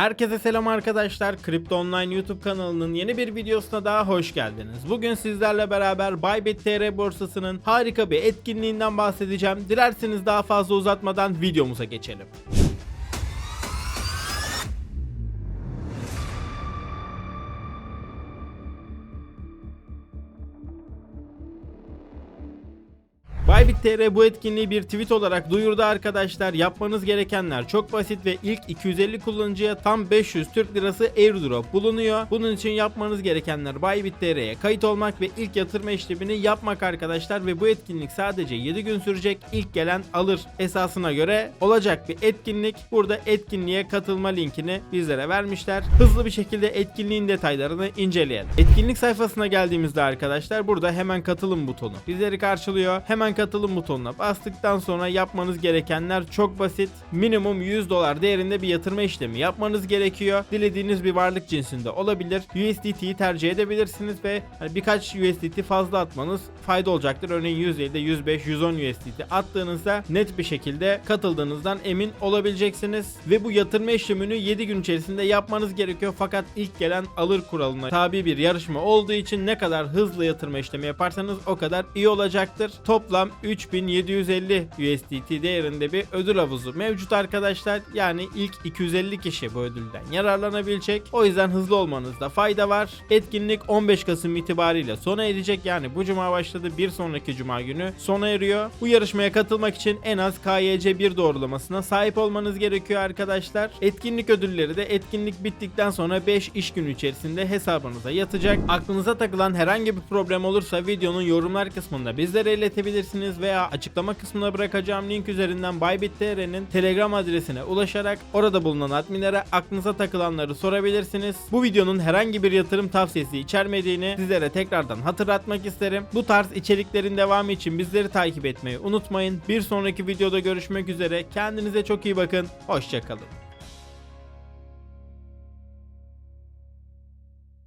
Herkese selam arkadaşlar. Kripto Online YouTube kanalının yeni bir videosuna daha hoş geldiniz. Bugün sizlerle beraber Bybit TR borsasının harika bir etkinliğinden bahsedeceğim. Dilerseniz daha fazla uzatmadan videomuza geçelim. Bybit TR bu etkinliği bir tweet olarak duyurdu arkadaşlar. Yapmanız gerekenler çok basit ve ilk 250 kullanıcıya tam 500 Türk Lirası airdrop bulunuyor. Bunun için yapmanız gerekenler Bybit TR'ye kayıt olmak ve ilk yatırma işlemini yapmak arkadaşlar ve bu etkinlik sadece 7 gün sürecek. İlk gelen alır esasına göre olacak bir etkinlik. Burada etkinliğe katılma linkini bizlere vermişler. Hızlı bir şekilde etkinliğin detaylarını inceleyelim. Etkinlik sayfasına geldiğimizde arkadaşlar burada hemen katılım butonu bizleri karşılıyor. Hemen katılım butonuna bastıktan sonra yapmanız gerekenler çok basit. Minimum 100 dolar değerinde bir yatırma işlemi yapmanız gerekiyor. Dilediğiniz bir varlık cinsinde olabilir. USDT'yi tercih edebilirsiniz ve hani birkaç USDT fazla atmanız fayda olacaktır. Örneğin 100 değil de 105, 110 USDT attığınızda net bir şekilde katıldığınızdan emin olabileceksiniz. Ve bu yatırma işlemini 7 gün içerisinde yapmanız gerekiyor. Fakat ilk gelen alır kuralına tabi bir yarışma olduğu için ne kadar hızlı yatırma işlemi yaparsanız o kadar iyi olacaktır. Toplam 3750 USDT değerinde bir ödül havuzu mevcut arkadaşlar. Yani ilk 250 kişi bu ödülden yararlanabilecek. O yüzden hızlı olmanızda fayda var. Etkinlik 15 Kasım itibariyle sona erecek. Yani bu cuma başladı. Bir sonraki cuma günü sona eriyor. Bu yarışmaya katılmak için en az KYC 1 doğrulamasına sahip olmanız gerekiyor arkadaşlar. Etkinlik ödülleri de etkinlik bittikten sonra 5 iş günü içerisinde hesabınıza yatacak. Aklınıza takılan herhangi bir problem olursa videonun yorumlar kısmında bizlere iletebilirsiniz veya açıklama kısmına bırakacağım link üzerinden Bybit.tr'nin Telegram adresine ulaşarak orada bulunan adminlere aklınıza takılanları sorabilirsiniz. Bu videonun herhangi bir yatırım tavsiyesi içermediğini sizlere tekrardan hatırlatmak isterim. Bu tarz içeriklerin devamı için bizleri takip etmeyi unutmayın. Bir sonraki videoda görüşmek üzere. Kendinize çok iyi bakın. Hoşçakalın.